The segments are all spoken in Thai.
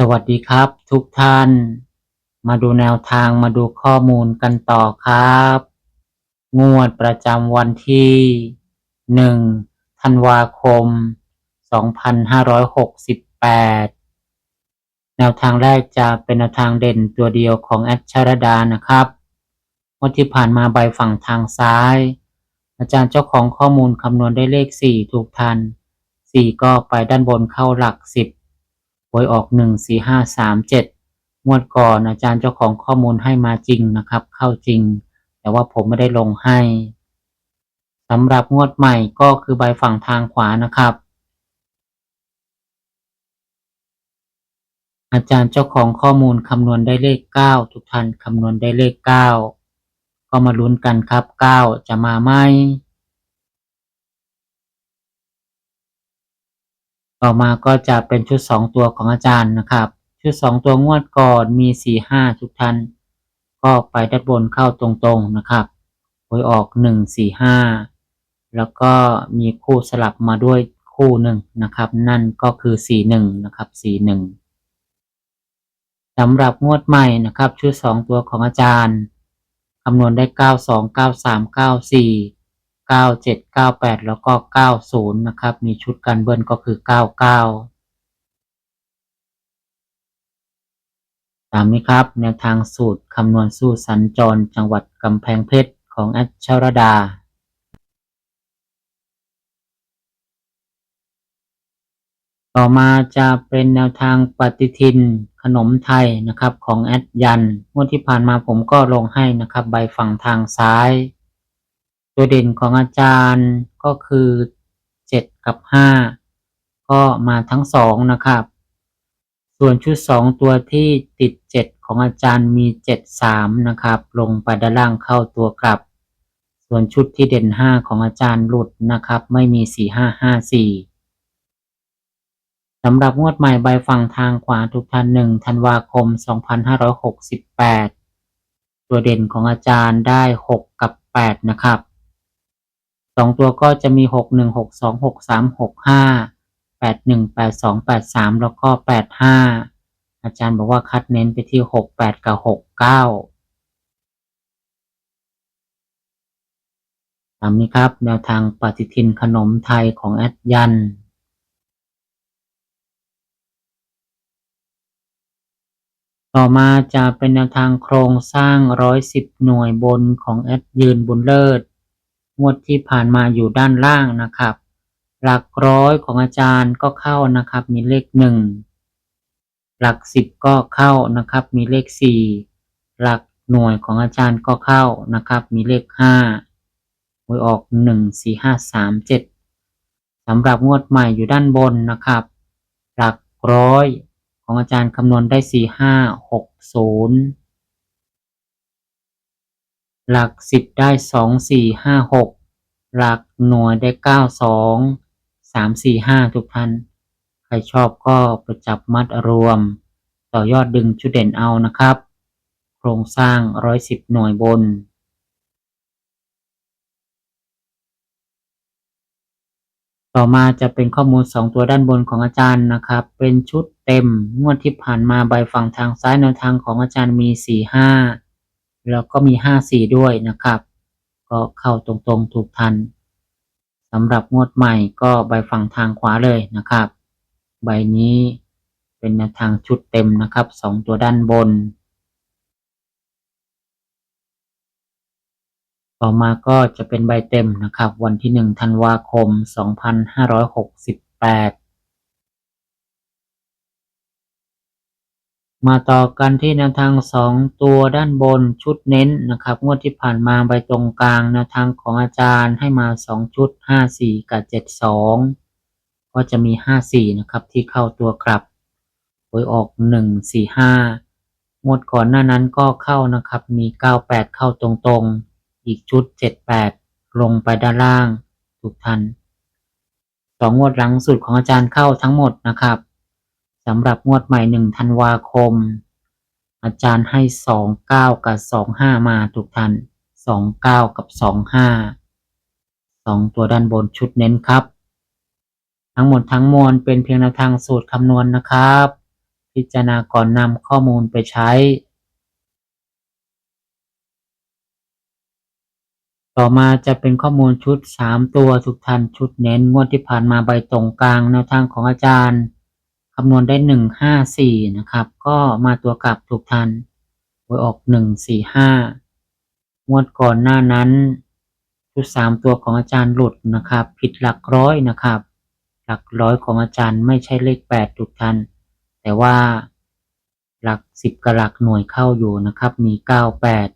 สวัสดีครับทุกท่าน มาดูแนวทางมาดูข้อมูลกันต่อครับ งวดประจำวันที่ 1 ธันวาคม 2568 แนวทางแรกจะเป็นแนวทางเด่นตัวเดียวของแอดชารดานะครับงวดที่ผ่านมาใบฝั่งทางซ้าย อาจารย์เจ้าของข้อมูลคำนวณได้เลข 4 ถูกทัน 4 ก็ไปด้านบนเข้าหลัก 10 วยออกหนึ่งสี่ห้าสามเจ็ดงวดก่อนอาจารย์เจ้าของข้อมูลให้มาจริงนะครับ เข้าจริง แต่ว่าผมไม่ได้ลงให้สำหรับงวดใหม่ก็คือใบฝั่งทางขวานะครับ อาจารย์เจ้าของข้อมูลคำนวณได้เลขเก้าทุกท่านคำนวณได้เลขเก้าก็มาลุ้นกันครับเก้าจะมาไหม ต่อมาก็จะเป็นชุดสองตัวของอาจารย์นะครับ ชุดสองตัวงวดก่อนมีสี่ห้าทุกท่าน ก็ไปด้านบนเข้าตรงๆนะครับหวยออกหนึ่งสี่ห้าแล้วก็มีคู่สลับมาด้วยคู่หนึ่งนะครับ นั่นก็คือสี่หนึ่งนะครับสี่หนึ่งสำหรับงวดใหม่นะครับชุดสองตัวของอาจารย์คำนวณได้เก้าสอง เก้าเจ็ดเก้าแปดแล้วก็เก้าศูนย์นะครับ มีชุดการเบิ้ลก็คือเก้าเก้าตามนี้ครับ แนวทางสูตรคำนวณสู้สัญจรจังหวัดกำแพงเพชรของแอดชรดาต่อมาจะเป็นแนวทางปฏิทินขนมไทยนะครับของแอดยันงวดที่ผ่านมาผมก็ลงให้นะครับ ใบฝั่งทางซ้าย ตัวเด่นของอาจารย์ก็คือ 7 กับ 5 ก็มาทั้งสองนะครับ ส่วนชุด 2 ตัวที่ติด 7 ของอาจารย์มี 7 3 นะครับ ลงไปด้านล่างเข้าตัวกลับ ส่วนชุดที่เด่น 5 ของอาจารย์หลุดนะครับ ไม่มี 4 5 5 4สำหรับงวดใหม่ใบฝั่งทางขวาทุกท่าน1ธันวาคม 2568 ตัวเด่นของอาจารย์ได้ 6 กับ 8 นะครับ สองตัวก็จะมีหกหนึ่งหกสองหกสามหกห้าแปดหนึ่งแปดสองแปดสามแล้วก็แปดห้าอาจารย์บอกว่าคัดเน้นไปที่หกแปดกับหกเก้าตามนี้ครับ แนวทางปฏิทินขนมไทยของแอดยันต่อมาจะเป็นแนวทางโครงสร้างร้อยสิบหน่วยบนของแอดยืนบุญเลิศ งวดที่ผ่านมาอยู่ด้านล่างนะครับ หลักร้อยของอาจารย์ก็เข้านะครับ มีเลขหนึ่งหลักสิบก็เข้านะครับ มีเลขสี่หลักหน่วยของอาจารย์ก็เข้านะครับ มีเลขห้าหวยออกหนึ่งสี่ห้าสามเจ็ดสำหรับงวดใหม่อยู่ด้านบนนะครับ หลักร้อยของอาจารย์คำนวณได้สี่ห้าหกศูนย์ หลักสิบได้สองสี่ห้าหกหลักหน่วยได้เก้าสองสามสี่ห้าทุกท่าน ใครชอบก็ไปจับมัดรวม ต่อยอดดึงชุดเด่นเอานะครับ โครงสร้างร้อยสิบหน่วยบนต่อมาจะเป็นข้อมูล 2 ตัวด้านบนของอาจารย์นะครับ เป็นชุดเต็มงวดที่ผ่านมาใบฝั่งทางซ้ายแนวทางของอาจารย์มี 4 5 แล้วก็มี5 4ด้วยนะครับ ก็เข้าตรงๆถูกทันสำหรับงวดใหม่ก็ใบฝั่งทางขวาเลยนะครับ ใบนี้เป็นแนวทางชุดเต็มนะครับ2ตัวด้านบน ต่อมาก็จะเป็นใบเต็มนะครับ วันที่1ธันวาคม2568 มาต่อกันที่แนวทางสองตัวด้านบนชุดเน้นนะครับงวดที่ผ่านมาใบตรงกลางแนวทางของอาจารย์ให้มาสองชุดห้าสี่กับเจ็ดสองก็จะมีห้าสี่นะครับที่เข้าตัวกลับหวยออกหนึ่งสี่ห้างวดก่อนหน้านั้นก็เข้านะครับมีเก้าแปดเข้าตรงๆ อีกชุดเจ็ดแปดลงไปด้านล่างทุกท่านสองงวดหลังสุดของอาจารย์เข้าทั้งหมดนะครับ สำหรับงวดใหม่หนึ่งธันวาคม อาจารย์ให้สองเก้ากับสองห้ามาทุกท่านสองเก้ากับสองห้าสองตัวด้านบนชุดเน้นครับ ทั้งหมดทั้งมวลเป็นเพียงแนวทางสูตรคำนวณนะครับ พิจารณาก่อนนำข้อมูลไปใช้ ต่อมาจะเป็นข้อมูลชุด 3 ตัวทุกท่านชุดเน้นงวดที่ผ่านมาใบตรงกลางแนวทางของอาจารย์ คำนวณได้1 5 4นะครับ ก็มาตัวกลับทุกท่านหวยออก1 4 5งวดก่อนหน้านั้นชุด3ตัวของอาจารย์หลุดนะครับ ผิดหลักร้อยนะครับ หลักร้อยของอาจารย์ไม่ใช่เลข8ทุกท่านแต่ว่าหลัก10กับหลักหน่วยเข้าอยู่นะครับ มี9 8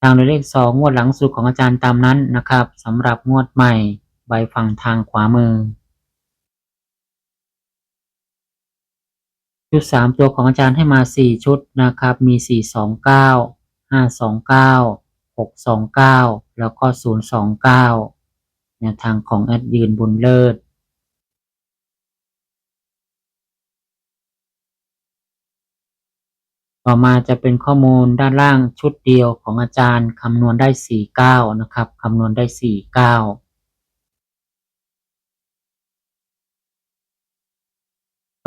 ทางโดยเลขสองงวดหลังสุดของอาจารย์ตามนั้นนะครับสำหรับงวดใหม่ใบฝั่งทางขวามือ ชุดสามตัวของอาจารย์ให้มาสี่ชุดนะครับ มีสี่สองเก้าห้าสองเก้าหกสองเก้าแล้วก็ศูนย์สองเก้าแนวทางของแอดยืนบุญเลิศต่อมาจะเป็นข้อมูลด้านล่างชุดเดียวของอาจารย์คำนวณได้ 49 นะครับคำนวณได้ 49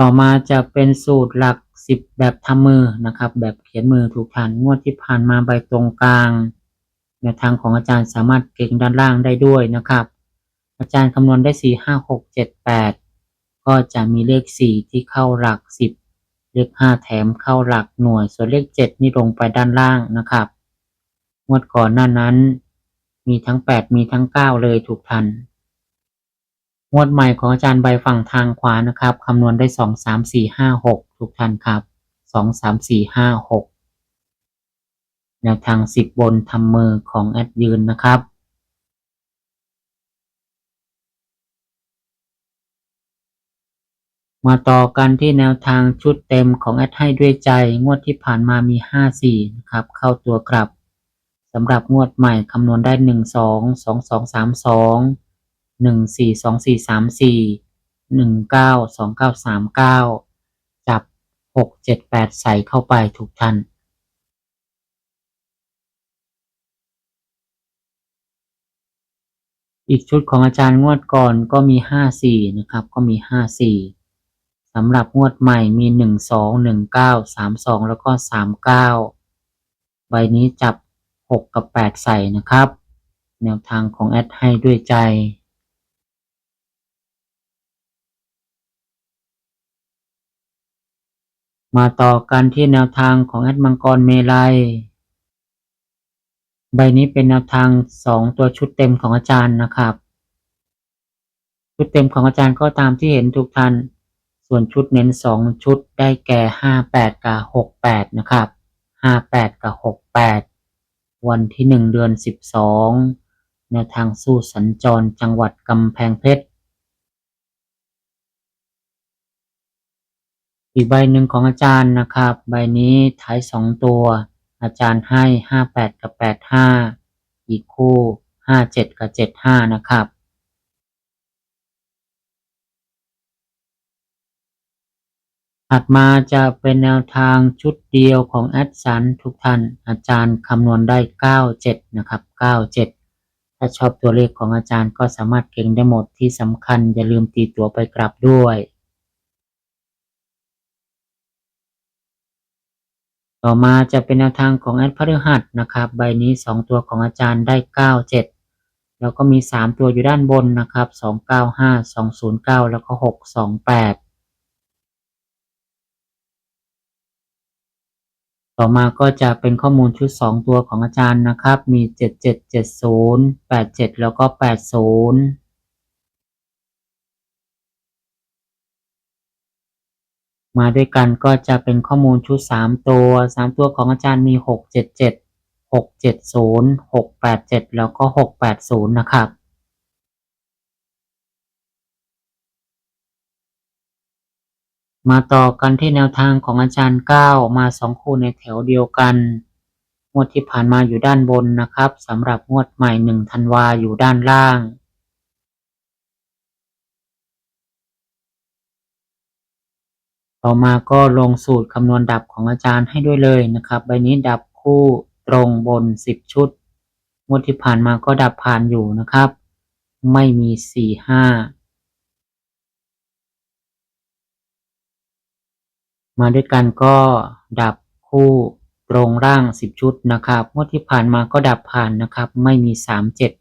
ต่อมาจะเป็นสูตรหลัก 10 แบบทำมือนะครับ แบบเขียนมือถูกฐานงวดที่ผ่านมาใบตรงกลางแนวทางของอาจารย์สามารถเก่งด้านล่างได้ด้วยนะครับ อาจารย์คำนวณได้ 4 5 6 7 8 ก็จะมีเลข 4 ที่เข้าหลัก 10 เลขห้าแถมเข้าหลักหน่วย ส่วนเลขเจ็ดนี่ลงไปด้านล่างนะครับ งวดก่อนหน้านั้น มีทั้งแปดมีทั้งเก้าเลยถูกทัน งวดใหม่ของอาจารย์ใบฝั่งทางขวานะครับคำนวณได้สองสามสี่ห้าหกถูกทันครับสองสามสี่ห้าหกแนวทางสิบบนทำมือของแอดยืนนะครับมาต่อกันที่แนวทางชุดเต็มของแอดให้ด้วยใจ งวดที่ผ่านมามี 5 4 นะครับ เข้าตัวกลับสำหรับงวดใหม่คำนวณได้ 1 2 2 2 3 2 1 4 2 4 3 4 1 9 2 9 3 9จับ6 7 8ใส่เข้าไปถูกทันอีกชุดของอาจารย์งวดก่อนก็มี 5 4 นะครับ ก็มี 5 4 สำหรับงวดใหม่มีหนึ่งสองหนึ่งเก้าสามสองแล้วก็สามเก้าใบนี้จับหกกับแปดใส่นะครับ แนวทางของแอดให้ด้วยใจ มาต่อกันที่แนวทางของแอดมังกรเมลัย ใบนี้เป็นแนวทางสองตัวชุดเต็มของอาจารย์นะครับ ชุดเต็มของอาจารย์ก็ตามที่เห็นทุกท่าน ส่วนชุดเน้นสองชุดได้แก่ห้าแปดกับหกแปดนะครับห้าแปดกับหกแปดวันที่หนึ่งเดือนสิบสองแนวทางสู้สัญจรจังหวัดกำแพงเพชร อีกใบหนึ่งของอาจารย์นะครับ ใบนี้ท้ายสองตัว อาจารย์ให้ห้าแปดกับแปดห้าอีกคู่ห้าเจ็ดกับเจ็ดห้านะครับ ถัดมาจะเป็นแนวทางชุดเดียวของแอดสันทุกท่าน อาจารย์คำนวณได้97นะครับ97ถ้าชอบตัวเลขของอาจารย์ก็สามารถเก่งได้หมดที่สำคัญอย่าลืมตีตัวไปกลับด้วย ต่อมาจะเป็นแนวทางของแอดพฤหัสนะครับ ใบนี้ 2 ตัวของอาจารย์ได้ 97 แล้วก็มี 3 ตัวอยู่ด้านบนนะครับ 295 209 แล้วก็ 628ต่อมาก็จะเป็นข้อมูลชุด 2 ตัวของอาจารย์นะครับ มี 7770 87 แล้วก็ 80 มาด้วยกันก็จะเป็นข้อมูลชุดสามตัวสามตัวของอาจารย์มีหกเจ็ดเจ็ดหกเจ็ดศูนย์หกแปดเจ็ดแล้วก็หกแปดศูนย์นะครับ มาต่อกันที่แนวทางของอาจารย์เก้ามาสองคู่ในแถวเดียวกันงวดที่ผ่านมาอยู่ด้านบนนะครับสำหรับงวดใหม่หนึ่งธันวาอยู่ด้านล่าง ต่อมาก็ลงสูตรคำนวณดับของอาจารย์ให้ด้วยเลยนะครับ ใบนี้ดับคู่ตรงบน 10 ชุดงวดที่ผ่านมาก็ดับผ่านอยู่นะครับ ไม่มี 4 5 มาด้วยกันก็ดับคู่ตรงร่าง 10 ชุดนะครับงวดที่ผ่านมาก็ดับผ่านนะครับ ไม่มี 3 7